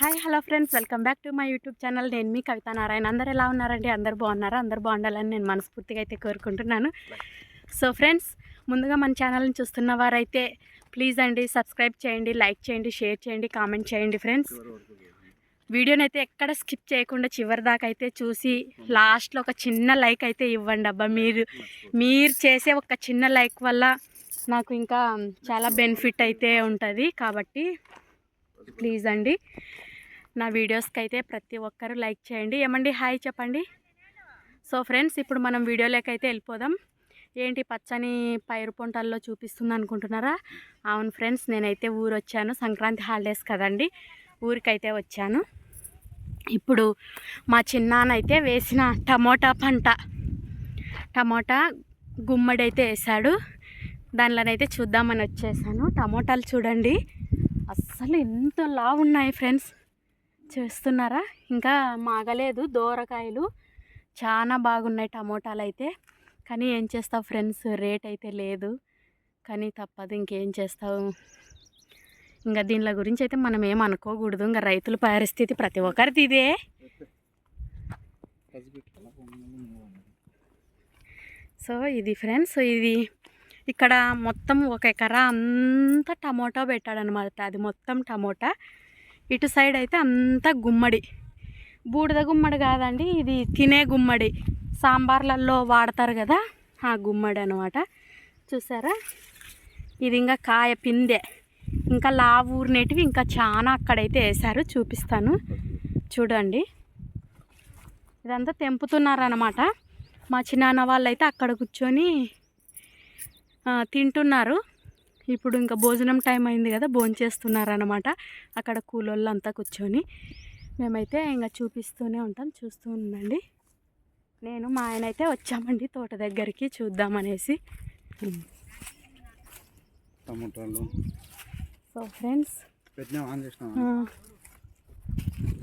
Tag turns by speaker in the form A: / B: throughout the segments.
A: Hi hello friends. Welcome back to my YouTube channel. నేను మీ కవిత నారాయణ అందరు ఎలా ఉన్నారండి అందరు బాగున్నారా? అందరు బాగుండాలని నేను మనస్ఫూర్తిగా అయితే కోరుకుంటున్నాను. సో ఫ్రెండ్స్ ముందుగా మన ఛానల్ని చూస్తున్న వారైతే ప్లీజ్ అండి సబ్స్క్రైబ్ చేయండి లైక్ చేయండి షేర్ చేయండి కామెంట్ చేయండి ఫ్రెండ్స్. వీడియోని అయితే ఎక్కడ స్కిప్ చేయకుండా చివరి దాకా అయితే చూసి లాస్ట్లో ఒక చిన్న లైక్ అయితే ఇవ్వండి అబ్బా. మీరు మీరు చేసే ఒక చిన్న లైక్ వల్ల నాకు ఇంకా చాలా బెనిఫిట్ అయితే ఉంటుంది. కాబట్టి ప్లీజ్ అండి. నా వీడియోస్కి అయితే ప్రతి ఒక్కరు లైక్ చేయండి. ఏమండి? హాయ్ చెప్పండి. సో ఫ్రెండ్స్ ఇప్పుడు మనం వీడియోలోకి అయితే వెళ్ళిపోదాం. ఏంటి పచ్చని పైరు పొంటల్లో చూపిస్తుంది అనుకుంటున్నారా? అవును ఫ్రెండ్స్ నేనైతే ఊరు వచ్చాను సంక్రాంతి హాలిడేస్ కదండి. ఊరికైతే వచ్చాను. ఇప్పుడు మా చిన్నానైతే వేసిన టమోటా పంట. టమోటా గుమ్మడి అయితే వేసాడు. దానిలోనైతే చూద్దామని వచ్చేసాను. టమోటాలు చూడండి. అస్సలు ఎంత లావు ఉన్నాయి ఫ్రెండ్స్. చేస్తున్నారా? ఇంకా మాగలేదు. దోరకాయలు చాలా బాగున్నాయి టమోటాలు అయితే కానీ ఏం చేస్తావు ఫ్రెండ్స్? రేట్ అయితే లేదు. కానీ తప్పదు. ఇంకేం చేస్తావు? ఇంకా దీనిల గురించి అయితే మనం ఏం అనుకోకూడదు. ఇంకా రైతుల పరిస్థితి ప్రతి ఒక్కరిది ఇదే. సో ఇది ఫ్రెండ్స్ ఇది ఇక్కడ మొత్తం ఒక ఎకరా అంతా టమోటా పెట్టాడనమాట. అది మొత్తం టమోటా. ఇటు సైడ్ అయితే అంతా గుమ్మడి. బూడిద గుమ్మడి కాదండి ఇది తినే గుమ్మడి. సాంబార్లలో వాడతారు కదా ఆ గుమ్మడి అనమాట చూసారా? ఇది ఇంకా కాయ పిందె. ఇంకా లావు ఊరినేటివి ఇంకా చాలా అక్కడైతే వేశారు చూపిస్తాను. చూడండి. ఇదంతా తెంపుతున్నారనమాట మా చిన్నాన్న వాళ్ళు అయితే అక్కడ కూర్చొని తింటున్నారు. ఇప్పుడు ఇంకా భోజనం టైం అయింది కదా భోజనం చేస్తున్నారు అనమాట అక్కడ కూలోళ్ళు అంతా కూర్చొని మేమైతే ఇంకా చూపిస్తూనే ఉంటాం చూస్తూ ఉండండి. నేను మా ఆయన అయితే వచ్చామండి తోట దగ్గరికి చూద్దామనేసి
B: టమాటాలు.
A: సో ఫ్రెండ్స్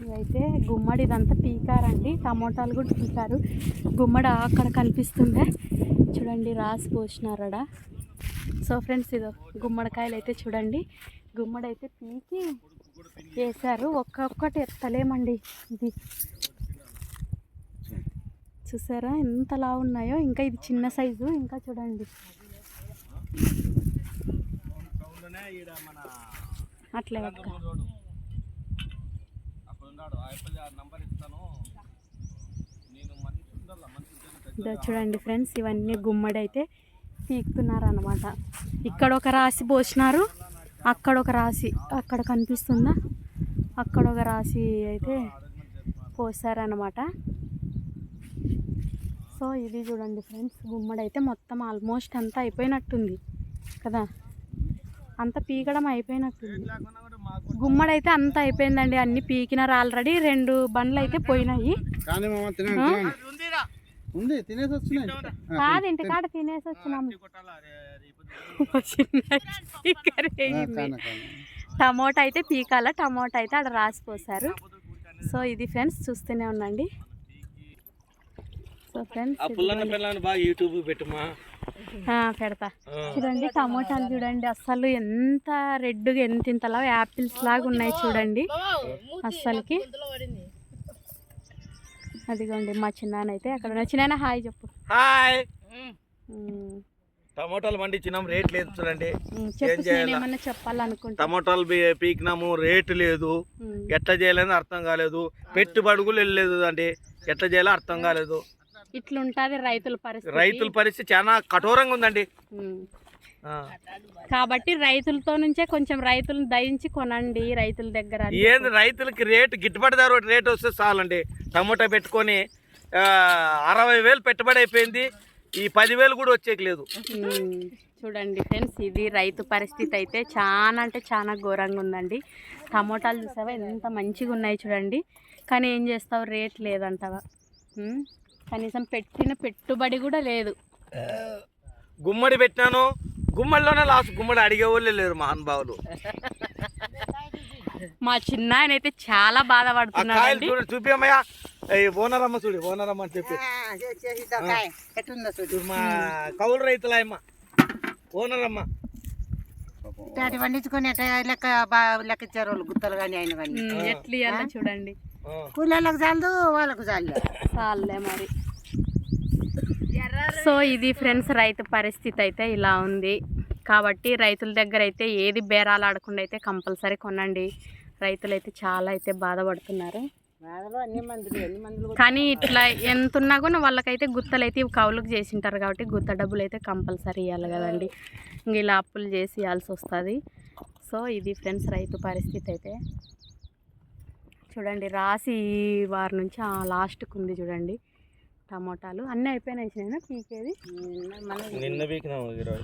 A: ఇదైతే గుమ్మడి ఇదంతా పీకారండి. టమోటాలు కూడా పీకారు. గుమ్మడి అక్కడ కనిపిస్తుందే. చూడండి రాసి పోసినారడ. సో ఫ్రెండ్స్ ఇదో గుమ్మడికాయలు అయితే చూడండి. గుమ్మడి అయితే పీకి వేశారు. ఒక్కొక్కటి ఎత్తలేమండి ఇది. చూసారా ఎంతలా ఉన్నాయో? ఇంకా ఇది చిన్న సైజు ఇంకా చూడండి. అట్లే ఒక్క ఇదో చూడండి ఫ్రెండ్స్ ఇవన్నీ గుమ్మడి అయితే పీకుతున్నారు అనమాట ఇక్కడ ఒక రాశి పోసినారు. అక్కడ ఒక రాశి అక్కడ కనిపిస్తుందా? అక్కడ ఒక రాశి అయితే పోసారనమాట సో ఇది చూడండి ఫ్రెండ్స్ గుమ్మడి అయితే మొత్తం ఆల్మోస్ట్ అంతా అయిపోయినట్టుంది కదా? అంత పీకడం అయిపోయినట్టుంది. గుమ్మడి అయితే అంత అయిపోయిందండి అన్ని పీకినారు. ఆల్రెడీ రెండు బండ్లు అయితే పోయినాయి
B: ఉంది తినేసి వచ్చినాయి ఆ,
A: కాదు ఇంటికాడ తినేసి వచ్చినాము. టమోటా అయితే పీకాల టమోటా అయితే ఆడ రాసి పోసారు సో ఇది ఫ్రెండ్స్ చూస్తూనే ఉండండి. సో ఫ్రెండ్స్
C: బాగా యూట్యూబ్ పెట్టుమా?
A: పెడతా. చూడండి టమోటాలు చూడండి అస్సలు ఎంత రెడ్గా ఎంత ఇంతలా యాపిల్స్ లాగా ఉన్నాయి చూడండి. అస్సలకి. అదిగోండి మా చిన్నాన్న అయితే అక్కడ చిన్న హాయ్ చెప్పు.
C: హాయ్. టమోటాలు పండించినాం రేట్ లేదు చూడండి.
A: ఏమన్నా చెప్పాలనుకుంటా
C: టమోటాలు పీకినాము రేటు లేదు. ఎట్లా చేయాలని అర్థం కాలేదు. పెట్టుబడుగులు వెళ్ళలేదు అండి. ఎట్లా చేయాలో అర్థం కాలేదు.
A: ఇట్లుంటది రైతుల పరిస్థితి.
C: రైతుల పరిస్థితి చాలా కఠోరంగా ఉందండి.
A: కాబట్టి రైతులతో నుంచే కొంచెం రైతులను దయించి కొనండి రైతుల దగ్గర.
C: ఏంది రైతులకి రేటు గిట్టుబడి ధర రేటు వస్తే చాలండి. టమోటా పెట్టుకొని అరవై వేలు పెట్టుబడి అయిపోయింది. ఈ పదివేలు కూడా వచ్చేకి లేదు
A: చూడండి ఫ్రెండ్స్ ఇది రైతు పరిస్థితి అయితే చాలా అంటే చాలా ఘోరంగా ఉందండి. టమోటాలు చూసావా? ఎంత మంచిగా ఉన్నాయి చూడండి. కానీ ఏం చేస్తావు? రేట్ లేదంటవా? కనీసం పెట్టిన పెట్టుబడి కూడా లేదు.
C: గుమ్మడి పెట్టినాను. గుమ్మడిలోనే లాస్ట్ గుమ్మడి అడిగే వాళ్ళే లేరు మహానుభావులు.
A: మా చిన్న ఆయన అయితే చాలా
C: చూడు చూపిమ్మయ్యా ఓనరమ్మ చూడు ఓనరమ్మ అని చెప్పి. చూడు. మా కౌలు రైతులాయమ్మ ఓనరమ్మ.
D: ఇట్లాంటి పండించుకొని లెక్క లెక్క ఇచ్చారు వాళ్ళు గుత్తలు కానీ ఆయన కానీ
A: ఎట్లు చూడండి.
D: కూలీళ్ళకి చాలదు వాళ్ళకు చాలు
A: చాలే మరి. సో ఇది ఫ్రెండ్స్ రైతు పరిస్థితి అయితే ఇలా ఉంది. కాబట్టి రైతుల దగ్గర అయితే ఏది బేరాలు ఆడకుండా అయితే కంపల్సరీ కొనండి. రైతులు అయితే చాలా అయితే బాధపడుతున్నారు. కానీ ఇట్లా ఎంత ఉన్నా కూడా వాళ్ళకైతే గుత్తలు అయితే ఇవి కౌలుకు చేసింటారు కాబట్టి గుత్త డబ్బులు అయితే కంపల్సరీ ఇవ్వాలి కదండి. ఇంక ఇలా అప్పులు చేసి ఇవ్వాల్సి వస్తుంది. సో ఇది ఫ్రెండ్స్ రైతు పరిస్థితి అయితే. చూడండి రాసి ఈ వారి నుంచి ఆ లాస్ట్కి ఉంది చూడండి టమోటాలు. అన్నీ అయిపోయినాయి నేను పీకేది?
C: నిన్న ఇరవై.